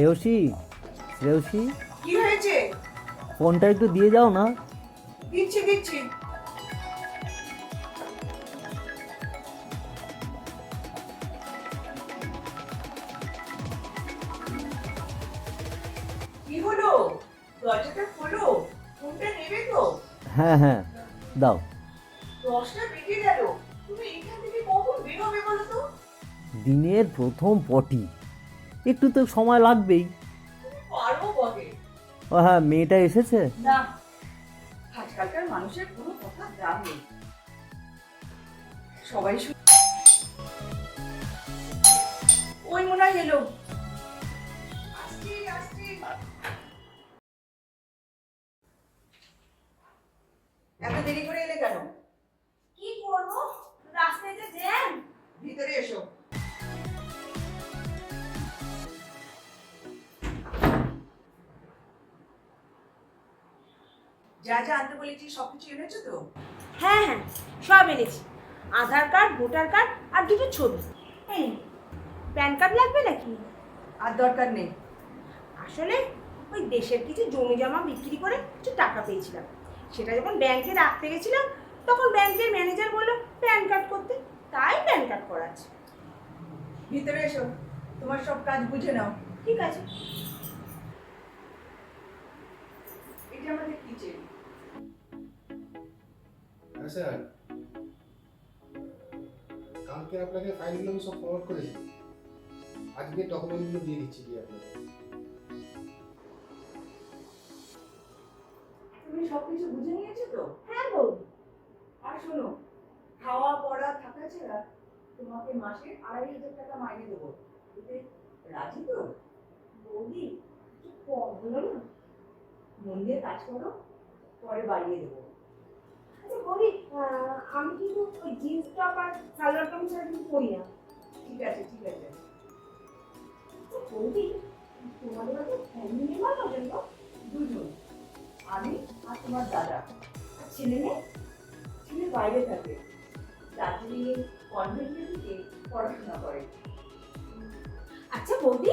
শ্রেয়সী শ্রেয়সী। কি হয়েছে? ফোনটা একটু দিয়ে যাও না। দিচ্ছি দিচ্ছি। কি হলো? দরজাটা খোলো। ফোনটা নেবে তো? হ্যাঁ হ্যাঁ। দাও। দশটা বেজে গেল। তুমি এখান থেকে কখন বেরোবে বলো তো? দিনের প্রথম পটি। একটু তো সময় লাগবেই। ও হ্যাঁ মেয়েটা এসেছে? না আজকালকার মানুষের কোনো কথা দাম নেই। সবাই ওই মনে হয় এলো। যা যা আনতে বলেছি সবকিছু এনেছো তো? হ্যাঁ হ্যাঁ সব এনেছি। আধার কার্ড ভোটার কার্ড আর দুটো ছবি। এই প্যান কার্ড লাগবে নাকি? আর দরকার নেই। আসলে ওই দেশের কিছু জমি জমা বিক্রি করে কিছু টাকা পেয়েছিলাম। সেটা যখন ব্যাংকে রাখতে গেছিলাম তখন ব্যাংকের ম্যানেজার বলল প্যান কার্ড করতে। তাই প্যান কার্ড করাচ্ছে। ভিতরে এসো তোমার সব কাজ বুঝে নাও। ঠিক আছে। স্যার কালকে আপনাকে ফাইলগুলো আমি সব ফরওয়ার্ড করেছি আজকে ডকুমেন্টগুলো দিয়ে দিচ্ছি কি আপনাকে। তুমি সবকিছু বুঝে নিয়েছো তো? হ্যাঁ বৌদি আর শোনো খাওয়া পড়া থাকা ছাড়া তোমাকে মাসে আড়াই হাজার টাকা মাইনে দেবো। এতে রাজি তো? বৌদি কম হলো না? মন দিয়ে কাজ করো পরে বাড়িয়ে দেবো। বৌদি আমি কিন্তু ওই জিন্স টপ আর সালোয়ার কামিজ ছাড়া কিন্তু পরি না। ঠিক আছে ঠিক আছে। বৌদি তোমাদের বাড়িতে ফ্যামিলি মেম্বার কজন গো? দুজন। আমি আর তোমার দাদা। আর ছেলে মেয়ে? ছেলে বাইরে থাকে। দার্জিলিংয়ে দিকে পড়াশোনা করে। আচ্ছা বৌদি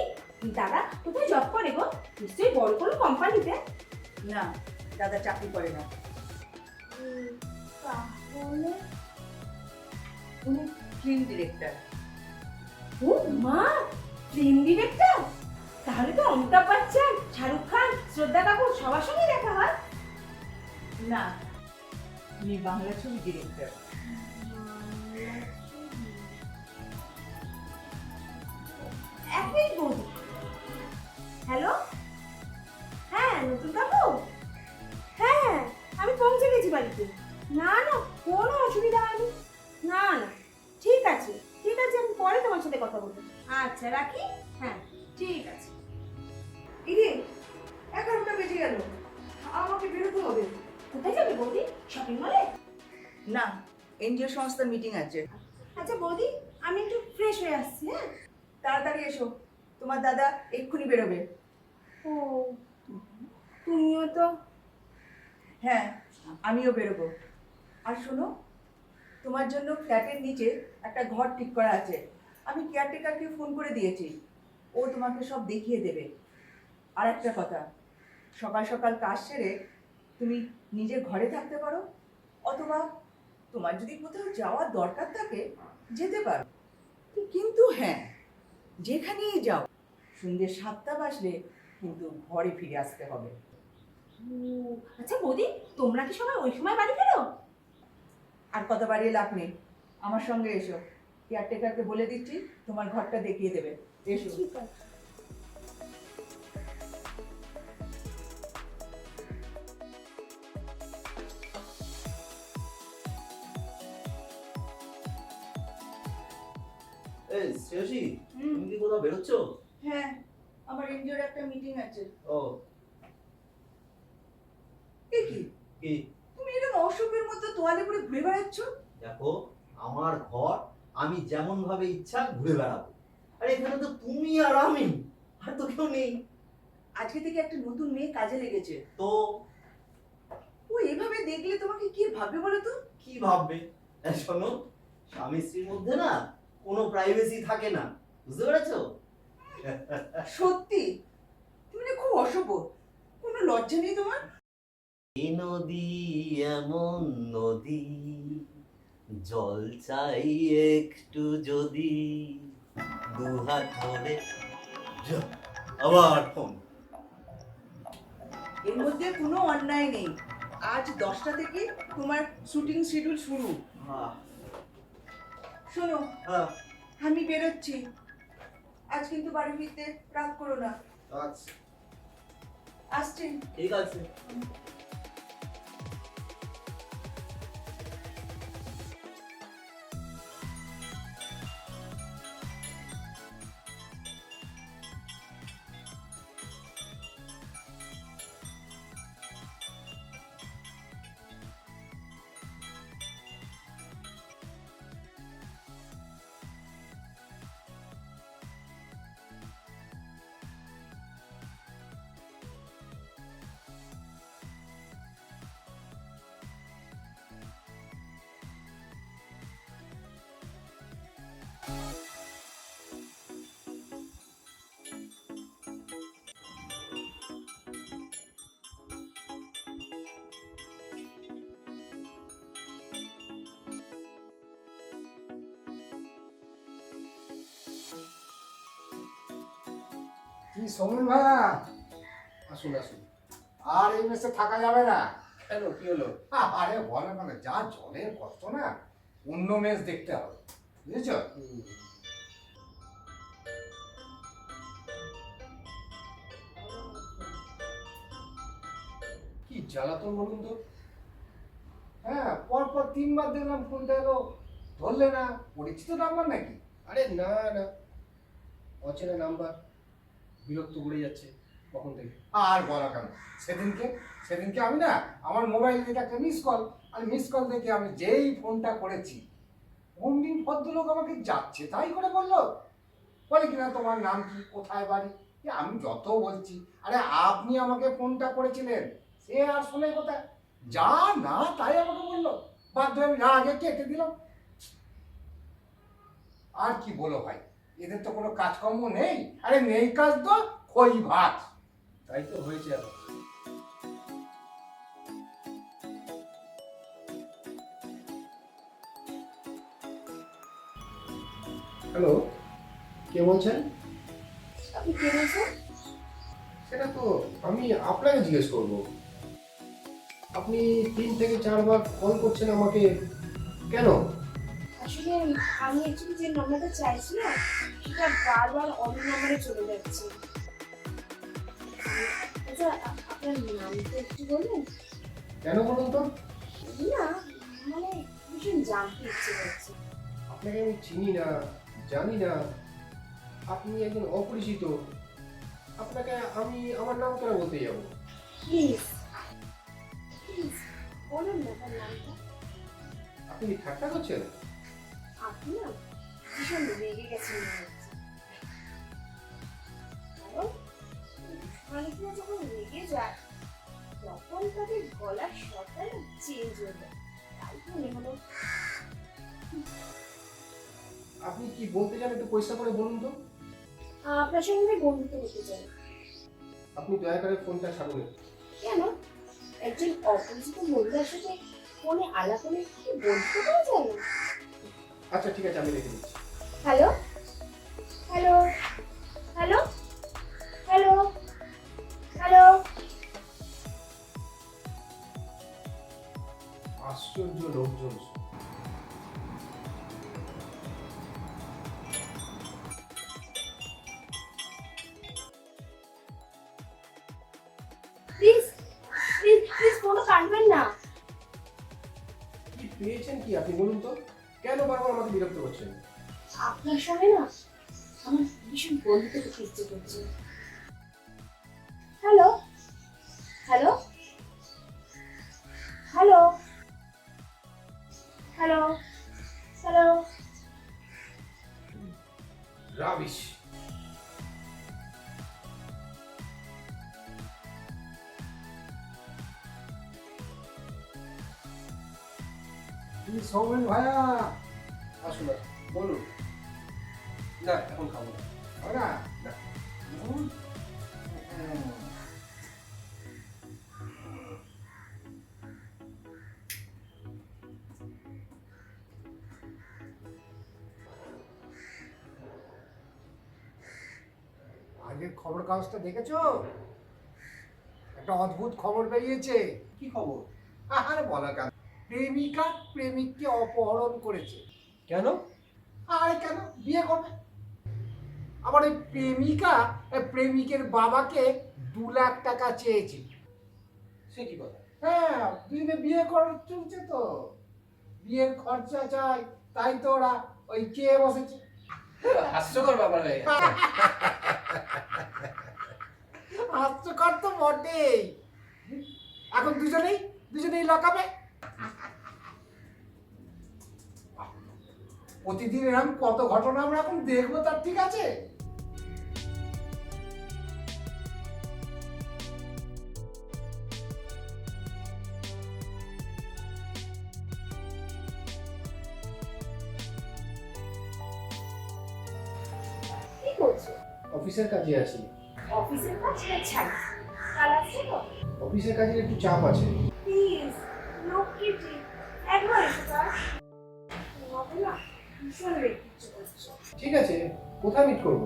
দাদা কোথায় জব করে গো? নিশ্চয়ই বড় কোনো কোম্পানিতে না দাদা চাকরি করে না। ফিল্ম ডিরেক্টর ও মা ফিল্ম ডিরেক্টর তাহলে তো অমিতাভ বচ্চন, শাহরুখ খান, শ্রদ্ধা কাপুর, সবার সঙ্গে দেখা হয়। না, উনি বাংলা ছবি ডিরেক্টর এক মিনিট বৌদি। হ্যালো সাথে কথা বলব। আচ্ছা রাখি? হ্যাঁ। ঠিক আছে। ইরে এগারোটা বেজে গেল। আমাকে বেরোতে হবে। কোথায় যাবে বৌদি? শপিং মলে না এনজিও সংস্থার মিটিং আছে। আচ্ছা বৌদি আমি একটু ফ্রেশ হয়ে আসছি হ্যাঁ? তাড়াতাড়ি এসো। তোমার দাদা এক্ষুনি বেরোবে। ও তুমিও তো। হ্যাঁ আমিও বেরোবো। আর শোনো তোমার জন্য ফ্ল্যাটের নিচে একটা ঘর ঠিক করা আছে। আমি কেয়ারটেকারকে ফোন করে দিয়েছি। ও তোমাকে সব দেখিয়ে দেবে। আর একটা কথা সকাল সকাল কাজ সেরে তুমি নিজের ঘরে থাকতে পারো অথবা তোমার যদি কোথাও যাওয়ার দরকার থাকে যেতে পারো। কিন্তু হ্যাঁ যেখানেই যাও সন্ধ্যে সাতটা বাজলে কিন্তু ঘরে ফিরে আসতে হবে। আচ্ছা বৌদি তোমরা কি সবাই ওই সময় বাড়ি ফেরো? আর কত বাড়িয়ে লাভ নেই। আমার সঙ্গে এসো। কেয়ারটেকারকে বলে দিচ্ছি তোমার ঘরটা দেখিয়ে দেবে। এসো। এই শ্রেয়সী হুম, তুমি কি কোথাও বেরোচ্ছ? হ্যাঁ আমার এনজিওর একটা মিটিং আছে। ও। কি? কি? তুমি এরকম অসভ্যের মতো তোয়ালে করে ঘুরে বেড়াচ্ছ? দেখো আমার ঘর আমি যেমন ভাবে ইচ্ছা ঘুরে বেড়াবো। আর এখানে তো তুমি আর আমি আর তো কেউ নেই। আজকে থেকে একটা নতুন মেয়ে কাজে লেগেছে। তো? ও এভাবে দেখলে তোমাকে কি ভাববে বলো তো? কি ভাববে? শোনো স্বামী স্ত্রীর মধ্যে না কোনো প্রাইভেসি থাকে না বুঝতে পেরেছ? সত্যি? তুমি না খুব অসভ্য কোনো লজ্জা নেই তোমার? এই নদী এমন নদী জল চাই একটু যদি। দুহাত ধরে। আবার ফোন। এর মধ্যে কোনো অন্যায় নেই। আজ দশটা থেকে তোমার শুটিং শিডিউল শুরু। আহ, শোনো আহ, আমি বেরোচ্ছি। আজ কিন্তু বাড়ি ফিরতে রাত করো না। আচ্ছা। আসছি। ঠিক আছে। কি সমন ভাইয়া আসুন আসুন। আর এই মেসে থাকা যাবে না। কেন? কি হলো? আরে বলে মানে যা জলের কষ্ট না অন্য মেস দেখতে হবে। বুঝেছ? কি জ্বালাতন বলুন তো। হ্যাঁ পর পর তিনবার দেখলাম ফোনটা এলো। ধরলে না পরিচিত নাম্বার নাকি? আরে না না। অচেনা নাম্বার বিরক্ত করে যাচ্ছে কখন থেকে। আর বলা কেন? সেদিনকে সেদিনকে আমি না, আমার মোবাইল থেকে একটা মিস কল আর মিস কল দেখে আমি যেই ফোনটা করেছি অমনি ভদ্রলোক আমাকে যাচ্ছে, তাই করে বলল? বলে কিনা, তোমার নাম কি? কোথায় বাড়ি? আমি যত বলছি, আরে, আপনি আমাকে ফোনটা করেছিলেন, সে আর শোনে কোথায়? যা না, তাই আমাকে বলল, বাধ্য আমি না, আগে কেটে দিলাম। আর কি বলো ভাই? এদের তো কোনো কাজকর্ম নেই। আরে নেই কাজ তো খই ভাত। তাই তো হয়েছে এখন। হ্যালো কে বলছেন? আপনি কে বলছেন? সেটা তো আমি আপনাকে জিজ্ঞেস করব। আপনি তিন থেকে চারবার কল করছেন আমাকে। কেন? আসলে আমি অ্যাকচুয়ালি যে নাম্বারটা চাইছিলাম সেটা বারবার অন্য নাম্বারে চলে যাচ্ছে। আচ্ছা আপনার নামটা একটু বলবেন কেন বলুন তো? না মানে ভীষণ জানতে ইচ্ছে করছে। আপনাকে আমি চিনি না জানি না। আপনি একজন অপরিচিত। আপনাকে আমি আমার নাম কেন বলতে যাব? প্লিজ প্লিজ বলুন না তার নামটা। আপনি ঠাট্টা করছেন? আপনি না ভীষণ রেগে গেছেন মনে হচ্ছে। কারণ মানুষরা যখন রেগে যায় তখন তাদের গলার স্বরটা চেঞ্জ হয়ে যায়। তাই মনে হলো। আপনি কি বলতে চান একটু পরিষ্কার করে বলুন তো? আপনার সঙ্গে বন্ধুত্ব করতে চাই। আপনি দয়া করে ফোনটা ছাড়ুন। কেন? একজন অপরিচিত মহিলার সাথে ফোনে আলাপনে কি বন্ধুত্ব করা যায়? না আচ্ছা ঠিক আছে আমি রেখে দিচ্ছি। Hello? Hello? Hello? Hello? Hello? আশ্চর্য লোকজন। বন্ধুত্ব ইচ্ছে করছে। Hello? Hello? Hello? Hello? Hello? Rubbish. Soumen ভাইয়া? আসুন আসুন। বলুন। না এখন খাব না। Ora, eh, আগের খবর কাগজটা দেখেছ? একটা অদ্ভুত খবর বেরিয়েছে। কি খবর? আর বলা কেন প্রেমিকা প্রেমিককে অপহরণ করেছে। কেন? আর কেন? বিয়ে করবে? আবার ওই প্রেমিকা প্রেমিকের বাবাকে দু লাখ টাকা চেয়েছে। সে কি কথা? হ্যাঁ দুজনে বিয়ে করার চলছে তো। বিয়ের খরচা চাই তাই তো ওরা ওই চেয়ে বসেছে। হাস্যকর ব্যাপার হয়ে হাস্যকর তো বটেই। এখন দুজনেই দুজনেই লকাবে। প্রতিদিন এরকম কত ঘটনা আমরা এখন দেখব তার ঠিক আছে? অফিসের কাজে আছি। অফিসের কাজ ছাড় কাল আসছে তো? অফিসের কাজের একটু চাপ আছে। প্লিজ লক্ষ্মীটি একবার এসো না? ভীষণ রেখে ঠিক আছে কোথায় মিট করব?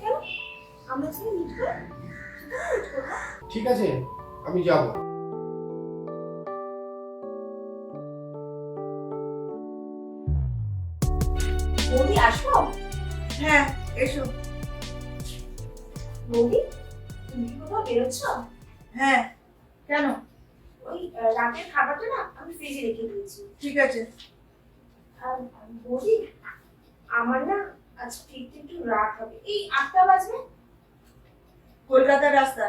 কেন? আমরা যদি মিট করি ঠিক আছে আমি যাব। বৌদি আসব? হ্যাঁ এসো। বৌদি তুমি কি কোথাও বেরোচ্ছ? হ্যাঁ। কেন? ওই রাতের খাবারটা না আমি ফ্রিজে রেখে দিয়েছি। ঠিক আছে। বৌদি আমার না আজ ফিরতে একটু রাত হবে। এই আটটা বাজবে? কলকাতার রাস্তা।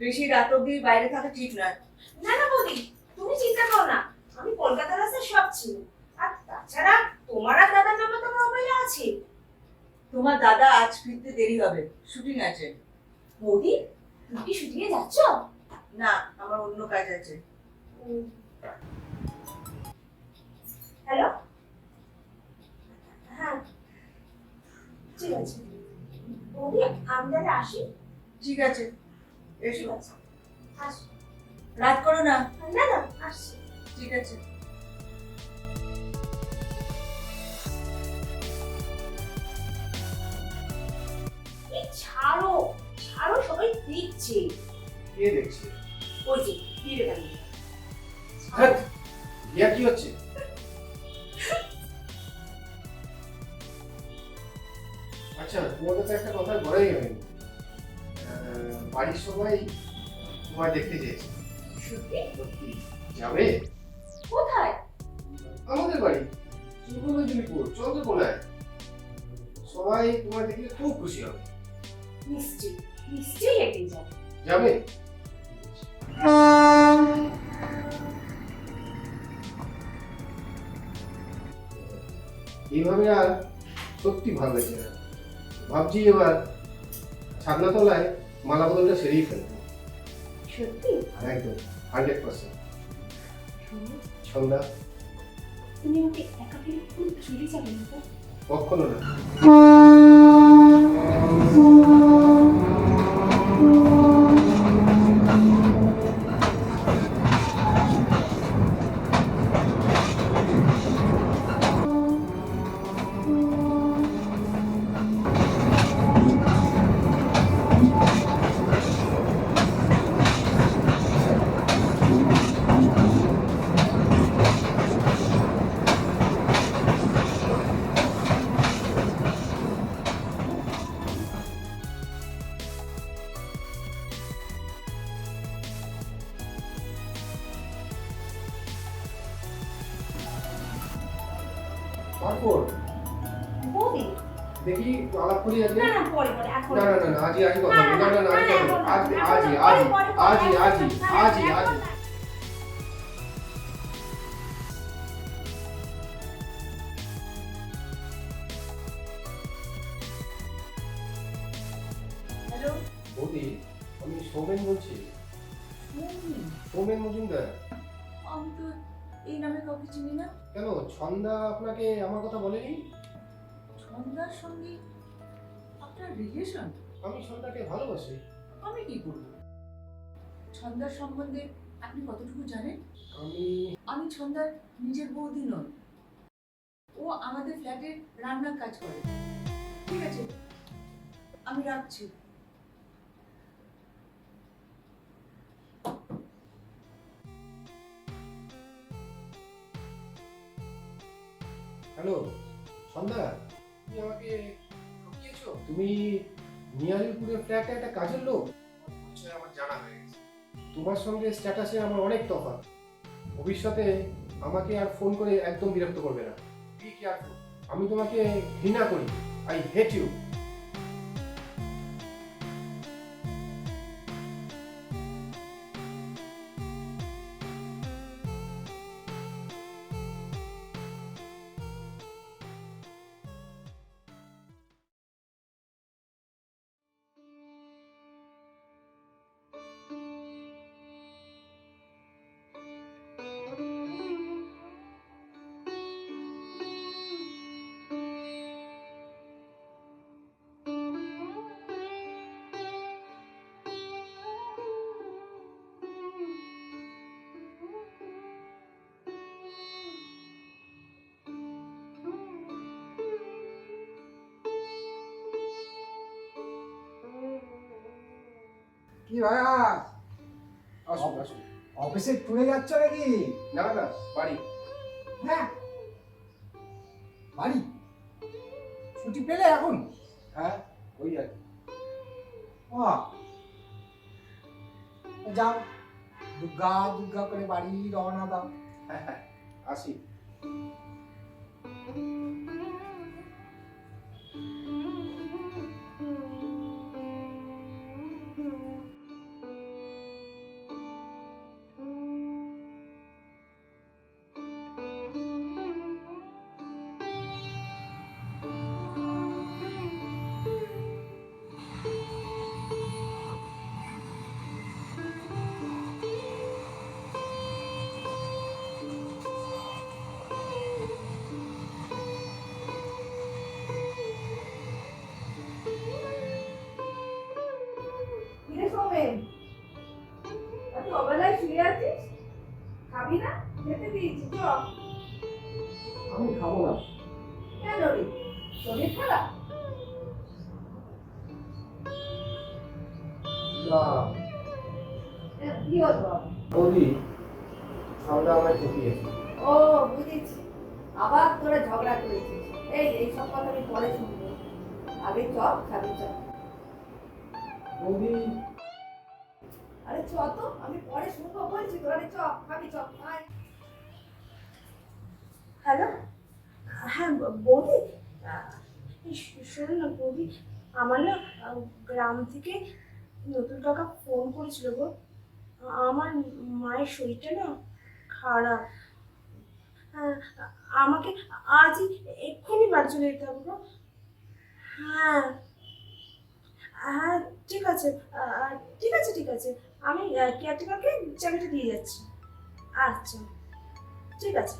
বেশি রাত অব্দি বাইরে থাকা ঠিক নয়। না না বৌদি তুমি চিন্তা করো না। আমি কলকাতার রাস্তায় সব ছিল আর তাছাড়া তোমার আর দাদার নাম্বার তো মোবাইলে আছে। তোমার দাদা আজ ফিরতে দেরি হবে। শুটিং আছে। বৌদি তুমি কি শুটিংয়ে যাচ্ছ? না আমার অন্য কাজ আছে। হ্যালো? হ্যাঁ। ঠিক আছে। বৌদি আমি তাহলে আসি? ঠিক আছে। এসো। রাত করো না। না না আসছি। ঠিক আছে। ছাড়ো ছাড়ো সবাই দেখছে। কে দেখছে? ওই যে বিবেকানন্দ। ইয়া কি হচ্ছে? আচ্ছা তোমার কাছে একটা কথা বলাই হয়নি। আহ, বাড়ির সবাই তোমায় দেখতে চেয়েছে। সত্যি? যাবে? কোথায়? আমাদের বাড়ি মেদিনীপুর। চন্দ্রকোনায় সবাই তোমার দেখলে খুব খুশি হবে। নিশ্চয়ই নিশ্চয়ই একদিন যাব। যাবে? এইভাবে আর সত্যি ভালো লাগছে না। ভাবছি এবার ছাদনা তলায় মালা বদলটা সেরেই ফেলব। সত্যি? একদম হান্ড্রেড পার্সেন্ট সন্ধ্যা? তুমি আমাকে একা ফেলে চলে যাবে না কখনো না। তারপর বৌদি আমি সৌমেন বলছি। সৌমেন? মজুমদার। আমি তো এই নামে কাউকে চিনি না। কেন? ছন্দা আপনাকে আমার কথা বলেনি? ছন্দার সঙ্গে আপনার রিলেশন আমি ছন্দাকে ভালোবাসি। আমি কি করব? ছন্দার সম্বন্ধে আপনি কতটুকু জানেন? আমি আমি ছন্দার নিজের বৌদি নই। ও আমাদের ফ্ল্যাটে রান্নার কাজ করে। ঠিক আছে? আমি রাখছি। হ্যালো সন্ধ্যা। তুমি আমাকে ঠকিয়েছো? তুমি নিয়ালিপুরের ফ্ল্যাটে একটা কাজের লোক? আমার জানা হয়ে গেছে। তোমার সঙ্গে স্ট্যাটাসে আমার অনেক তফাৎ। ভবিষ্যতে আমাকে আর ফোন করে একদম বিরক্ত করবে না। ঠিক আর আমি তোমাকে ঘৃণা করি। আই হেট ইউ কি ভাইয়া? আসুন আসুন। অফিসে টুরে যাচ্ছ নাকি? না না বাড়ি। হ্যাঁ। বাড়ি? ছুটি পেলে এখন? হ্যাঁ ওই আর কি। যাও। দুর্গা দুর্গা করে বাড়ি রওনা দাও। হ্যাঁ হ্যাঁ আসি। বৌদি। আরে চ তো আমি পরে শুনব বলছি তোরা চ খাবি চপ আয় হ্যালো? হ্যাঁ বৌদি? শোনো না বৌদি আমার না গ্রাম থেকে নতুন কাকা ফোন করেছিল গো। আমার মায়ের শরীরটা না খারাপ। হ্যাঁ, আমাকে আজই এক্ষুনি বাড়ি চলে যেতে হবে গো। হ্যাঁ। হ্যাঁ ঠিক আছে। ঠিক আছে ঠিক আছে। আমি কেয়ারটেকারকে চাবিটা দিয়ে যাচ্ছি। আচ্ছা। ঠিক আছে।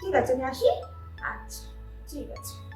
ঠিক আছে, আমি আসি। আচ্ছা। ঠিক আছে।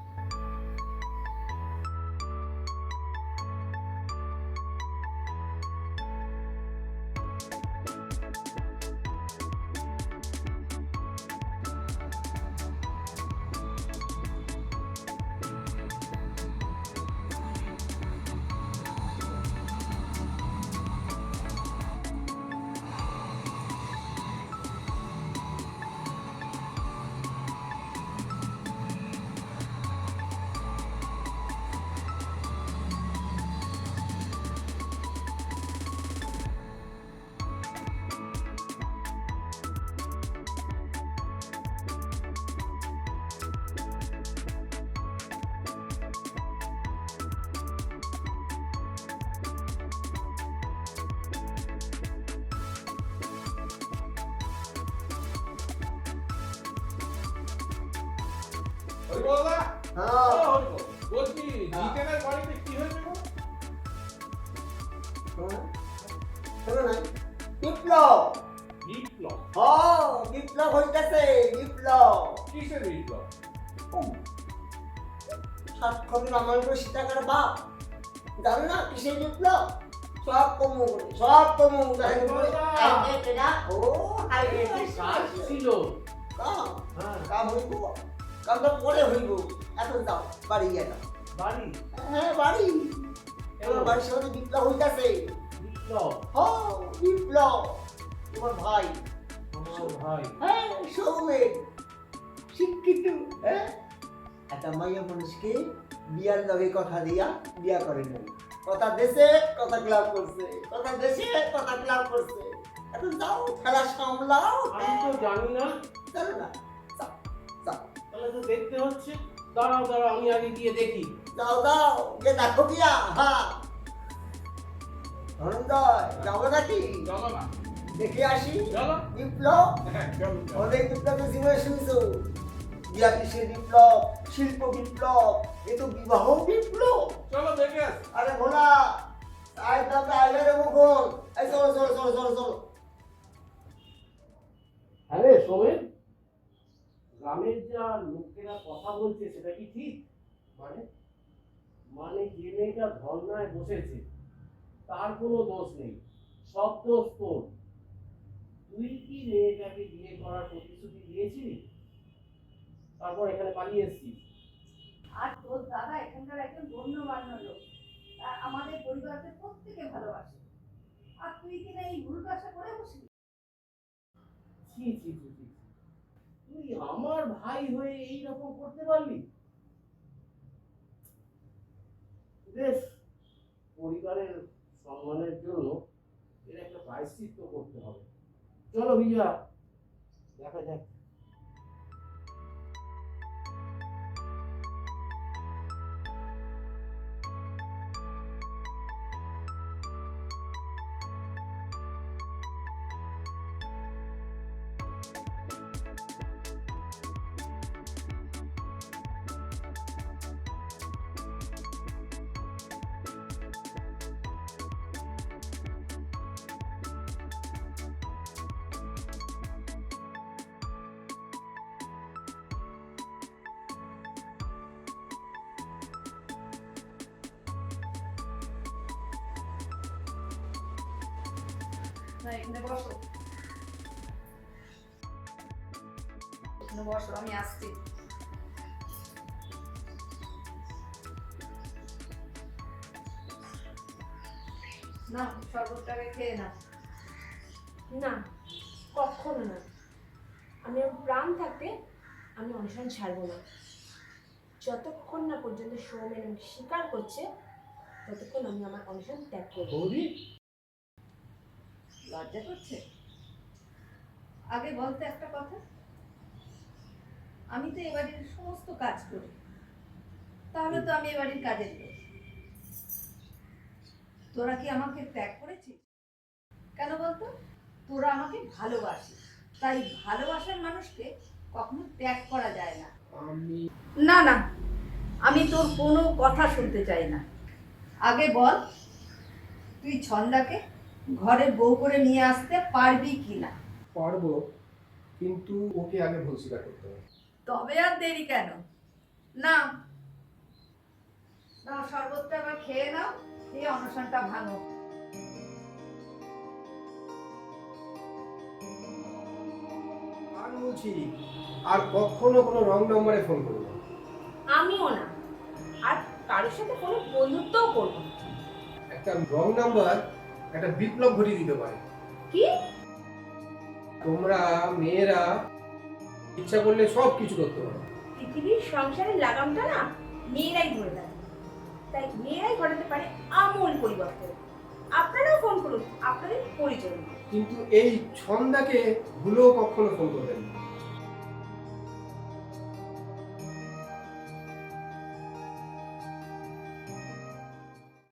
বিপ্লব বিপ্লব হ বিপ্লব হইতেছে বিপ্লব কিসের বিপ্লব সাতক্ষণ রামায়ণ সীতাকার বাপ জানো না কিসের বিপ্লব সব কমু সব কমু ও হাই ছিল কাম হ্যাঁ হইব কামটা পরে হইব। এখন যাও বাড়ি গিয়ে যাও। বাড়ি? হ্যাঁ বাড়ি। তোমার বাড়ির সামনে বিপ্লব হইতাছে। বিপ্লব? হ বিপ্লব। তোমার ভাই। ভাই। হ্যাঁ সৌমেন। শিক্ষিত হ্যাঁ? একটা মাইয়া মানুষকে বিয়ার লগে কথা দিয়া বিয়া করে নাই। কথা দেশে কথা ক্লাব করছে। কথা দেশে কথা ক্লাব করছে। এখন যাও খেলা সামলাও। আমি তো জানি না। চলো না? তাহলে তো দেখতে হচ্ছে। দাঁড়াও দাঁড়াও আমি আগে গিয়ে দেখি। যাও যাও গিয়ে দেখো গিয়া হ্যাঁ ধনঞ্জয় যাব নাকি? চলো না। দেখে আসি। চলো বিপ্লব? হ্যাঁ। অনেক বিপ্লবের জীবনে শুনছো? বিয়াল্লিশের বিপ্লব শিল্প বিপ্লব এ তো বিবাহ বিপ্লব। চলো দেখে আস। আরে ভোলা আয় দাদা আইলে রে মুখন এই চলো চলো চলো চলো চলো। হ্যাঁ রে সোমেন গ্রামের যা লোকেরা কথা বলছে সেটা কি ঠিক? মানে মানে যে মেয়েটা ধর্নায় বসেছে তার কোনো দোষ নেই সব দোষ তোর। তুই কি মেয়েটাকে বিয়ে করার প্রতিশ্রুতি দিয়েছিলি? তারপর এখানে পালিয়ে এসেছিস। আর তোর দাদা এখানকার একজন গণ্যমান্য লোক। আমাদের পরিবারকে প্রত্যেকে ভালোবাসে। আর তুই কিনা এই ভুল কাজটা করে বসলি? ছি ছি ছি। তুই আমার ভাই হয়ে এই রকম করতে পারলি? বেশ, পরিবারের সম্মানের জন্য এর একটা প্রায়শ্চিত্ত করতে হবে। চলো বিজয়া, দেখা যাক। না এখানে বসো এখানে বসো আমি আসছি না শরবতটাকে খেয়ে নাও না কখনো না আমি প্রাণ থাকতে আমি অনশন ছাড়বো না যতক্ষণ না পর্যন্ত সৌমেন আমাকে স্বীকার করছে ততক্ষণ আমি আমার অনশন ত্যাগ করব লজ্জা করছে? আগে বলতে একটা কথা? আমি তো এ বাড়ির সমস্ত কাজ করি। তাহলে তো আমি এ বাড়ির কাজের লোক। তোরা কি আমাকে ত্যাগ করেছিস? কেন বলতো? তোরা আমাকে ভালোবাসিস। তাই ভালোবাসার মানুষকে কখনো ত্যাগ করা যায় না। না না আমি তোর কোনো কথা শুনতে চাই না। আগে বল তুই ছন্দাকে ঘরে বউ করে নিয়ে আসতে পারবি কি না পারব কিন্তু ওকে আগে ভুল স্বীকার করতে হবে। তবে আর দেরি কেন? না। না শরবতটা আবার খেয়ে নাও এই অনুষ্ঠানটা ভাঙো আর বলছি আর কখনো কোনো রং নম্বরে ফোন করব আমিও না। আর কারোর সাথে কোনো বন্ধুত্বও করব না। একটা রং নাম্বার একটা বিপ্লব ঘটিয়ে দিতে পারে। কি? তোমরা মেয়েরা ইচ্ছা করলে সব কিছু করতে পারো। পৃথিবীর সংসারের লাগামটা না মেয়েরাই ধরে থাকে তাই মেয়েরাই ঘটাতে পারে আমূল পরিবর্তন। আপনারাও ফোন করুন আপনাদের পরিচয় কিন্তু এই ছন্দাকে ভুলেও কখনো ফোন করবেন না।